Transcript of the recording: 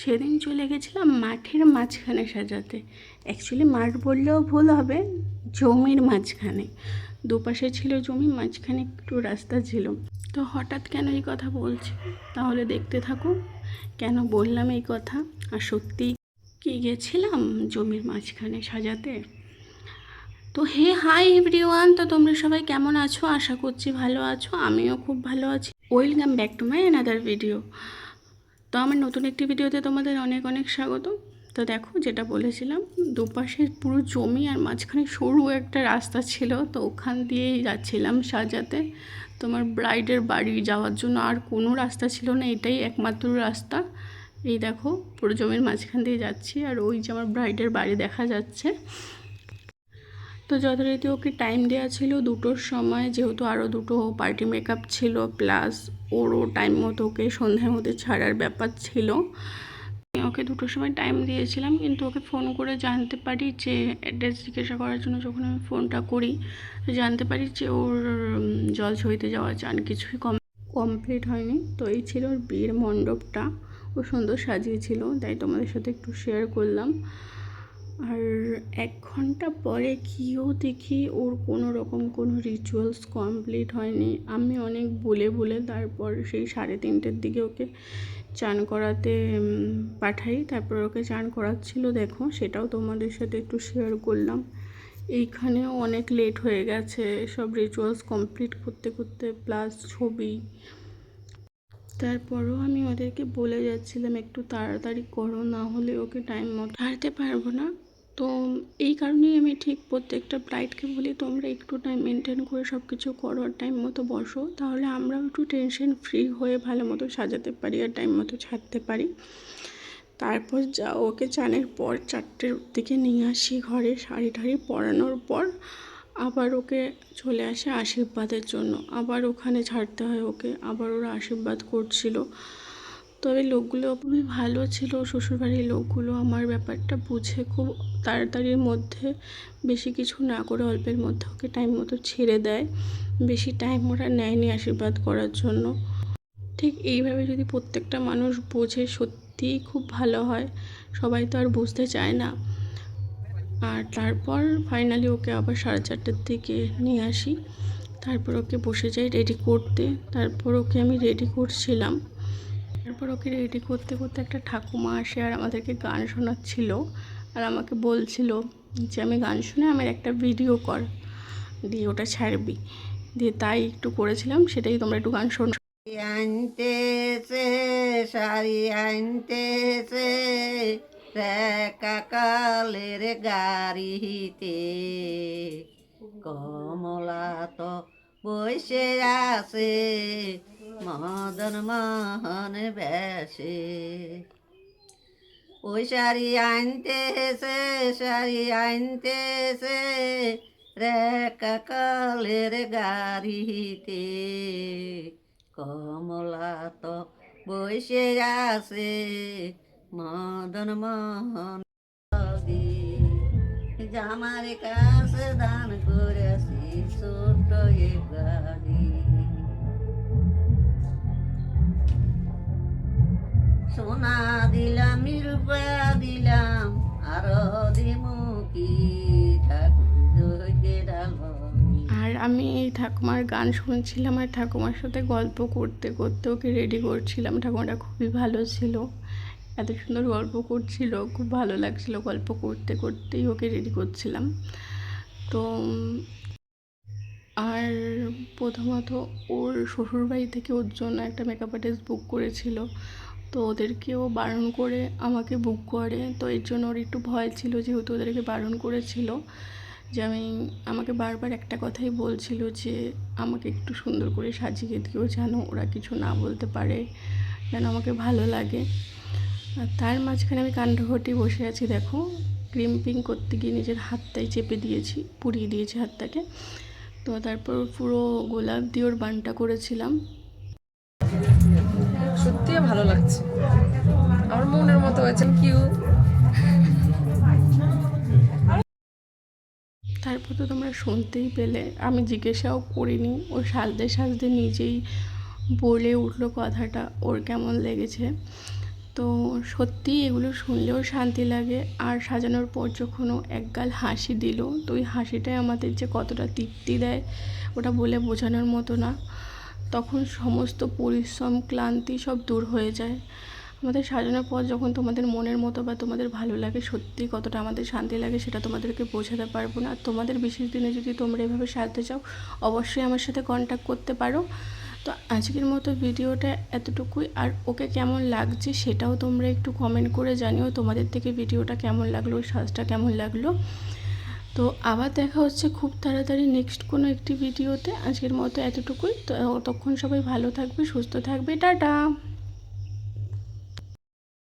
সেদিন চলে গেছিলাম মাঠের মাঝখানে সাজাতে। অ্যাকচুয়ালি মাঠ বললেও ভুল হবে, জমির মাঝখানে। দুপাশে ছিল জমি, মাঝখানে একটু রাস্তা ছিল। তো হঠাৎ কেন এই কথা বলছি? তাহলে দেখতে থাকো কেন বললাম এই কথা? আর সত্যি কি গেছিলাম জমির মাঝখানে সাজাতে? তো হে, হাই এভরিওয়ান তো তোমরা সবাই কেমন আছো? আশা করছি ভালো আছো, আমিও খুব ভালো আছি। Welcome back to my another video তো আমার নতুন একটি ভিডিওতে তোমাদের অনেক অনেক স্বাগত তো দেখো, যেটা বলেছিলাম, দুপাশে পুরো জমি আর মাঝখানে সরু একটা রাস্তা ছিল, তো ওখান দিয়েই যাচ্ছিলাম সাজাতে। তোমার ব্রাইডের বাড়ি যাওয়ার জন্য আর কোনো রাস্তা ছিল না, এটাই একমাত্র রাস্তা। এই দেখো, পুরো জমির মাঝখান দিয়ে যাচ্ছি আর ওই যে আমার ব্রাইডের বাড়ি দেখা যাচ্ছে। তো যথারীতি ওকে টাইম দেওয়া ছিল? দুটোর সময় যেহেতু আরও দুটো পার্টি মেকআপ ছিল প্লাস ওরও টাইম মতো ওকে সন্ধ্যার মধ্যে ছাড়ার ব্যাপার ছিল। ওকে দুটোর সময় টাইম দিয়েছিলাম, কিন্তু ওকে ফোন করে জানতে পারি যে অ্যাড্রেস জিজ্ঞাসা করার জন্য যখন আমি ফোনটা করি, জানতে পারি যে ওর জল ছইতে যাওয়া চান কিছুই কম কমপ্লিট হয়নি। তো এই ছিল ওর বিয়ের মণ্ডপটা। ও সুন্দর সাজিয়েছিল, তাই তোমাদের সাথে একটু শেয়ার করলাম। আর এক ঘণ্টা পরে গিয়েও দেখি ওর কোনো রকম কোনো রিচুয়ালস কমপ্লিট হয়নি। আমি অনেক বলে বলে তারপর সেই সাড়ে তিনটের দিকে ওকে চান করাতে পাঠাই। তারপর ওকে চান করাচ্ছিল, দেখো, সেটাও তোমাদের সাথে একটু শেয়ার করলাম। এইখানেও অনেক লেট হয়ে গেছে সব রিচুয়ালস কমপ্লিট করতে করতে প্লাস ছবি। তারপরও আমি ওদেরকে বলে যাচ্ছিলাম, একটু তাড়াতাড়ি করো, না হলে ওকে টাইম মতো হারতে পারব না। তো এই কারণেই আমি ঠিক প্রত্যেকটা ব্রাইডকে বলি, তোমরা একটু টাইম মেনটেন করে সব কিছু করো আর টাইম মতো বসো। তাহলে আমরাও একটু টেনশন ফ্রি হয়ে ভালো মতো সাজাতে পারি আর টাইম মতো ছাড়তে পারি। তারপর যা, ওকে চানের পর চারটের দিকে নিয়ে আসি ঘরে শাড়ি টাড়ি পরানোর পর আবার ওকে চলে আসে আশীর্বাদের জন্য। আবার ওখানে ছাড়তে হয় ওকে, আবার ওরা আশীর্বাদ করছিল। তবে লোকগুলো খুবই ভালো ছিল, শ্বশুরবাড়ির লোকগুলো আমার ব্যাপারটা বুঝে খুব তাড়াতাড়ির মধ্যে বেশি কিছু না করে অল্পের মধ্যে ওকে টাইম মতো ছেড়ে দেয়। বেশি টাইম ওরা নেয়নি আশীর্বাদ করার জন্য। ঠিক এইভাবে যদি প্রত্যেকটা মানুষ বোঝে সত্যিই খুব ভালো হয়, সবাই তো আর বুঝতে চায় না। আর তারপর ফাইনালি ওকে আবার সাড়ে চারটের দিকে নিয়ে আসি। তারপর ওকে বসে যাই রেডি করতে। তারপর ওকে আমি রেডি করছিলাম। তারপর ওকে রেডি করতে করতে একটা ঠাকুমা আসে আর আমাদেরকে গান শোনাচ্ছিল। আর আমাকে বলছিল যে, আমি গান শুনে আমার একটা ভিডিও কর, দিয়ে ওটা ছাড়বি। দিয়ে তাই একটু করেছিলাম, সেটাই তোমরা একটু গান শোনো। আনতেছে, শাড়ি আনতেছে কাকালের গাড়িতে। কমলা তো বসে আছে মদন মোহন বেশে। ওই শাড়ি আনতেছে শাড়ি আনতেছে রে কাকালের গাড়িতে। কমলা তো বসে আছে মদন মোহন। জামার কাছে দান করেছি এ গাড়ি সোনা দিলাম, রূপা দিলাম আরও আর আমি এই ঠাকুমার গান শুনছিলাম আর ঠাকুমার সাথে গল্প করতে করতে ওকে রেডি করছিলাম। ঠাকুমাটা খুবই ভালো ছিল। এত সুন্দর গল্প করছিল, খুব ভালো লাগছিল গল্প করতে করতেই ওকে রেডি করছিলাম। তো, আর প্রথমত ওর শ্বশুরবাড়ি থেকে ওর জন্য একটা মেকআপ আর্টিস্ট বুক করেছিল। তো ওদেরকেও বারণ করে আমাকে বুক করে। তো এর জন্য ওর একটু ভয় ছিল যেহেতু ওদেরকে বারণ করেছিল যে আমি, আমাকে বারবার একটা কথাই বলছিল যে আমাকে একটু সুন্দর করে সাজিয়ে দিও যেন ওরা কিছু না বলতে পারে, যেন আমাকে ভালো লাগে। তার মাঝখানে আমি কাণ্ডঘটি বসে আছি, দেখো। ক্রিম্পিং করতে গিয়ে নিজের হাতটাই চেপে দিয়েছি, পুড়িয়ে দিয়েছি হাতটাকে। তো তারপর পুরো গোলাপ দিয়ে ওর বানটা করেছিলাম। সত্যি ভালো লাগছে। আমার মনের মতো হয়েছে কিউ তারপর তো তোমরা শুনতেই পেলে, আমি জিজ্ঞাসাও করিনি। ও সাজতে সাজতে নিজেই বলে উঠল কথাটা, ওর কেমন লেগেছে। তো সত্যি এগুলো শুনলেও শান্তি লাগে, আর সাজানোর পর যখন একগাল হাসি দিল, তো ওই হাসিটাই আমাদের যে কতটা তৃপ্তি দেয়, ওটা বলে বোঝানোর মতো না। তখন সমস্ত পরিশ্রম, ক্লান্তি সব দূর হয়ে যায়। আমাদের সাজানোর পর যখন তোমাদের মনের মতো বা তোমাদের ভালো লাগে, সত্যি কতটা আমাদের শান্তি লাগে সেটা তোমাদেরকে বোঝাতে পারব না। আর তোমাদের বিশেষ দিনে যদি তোমরা এভাবে সাজতে চাও, অবশ্যই আমার সাথে কন্ট্যাক্ট করতে পারো। তো আজকের মতো ভিডিওটা এতটুকুই। আর ওকে কেমন লাগছে সেটাও তোমরা একটু কমেন্ট করে জানিও, তোমাদের থেকে ভিডিওটা কেমন লাগল, সাজটা কেমন লাগল। তো আবার দেখা হচ্ছে খুব তাড়াতাড়ি নেক্সট কোনো একটি ভিডিওতে আজকের মতো এতটুকুই। তো ততক্ষণ সবাই ভালো থাকবে, সুস্থ থাকবে। টাটা!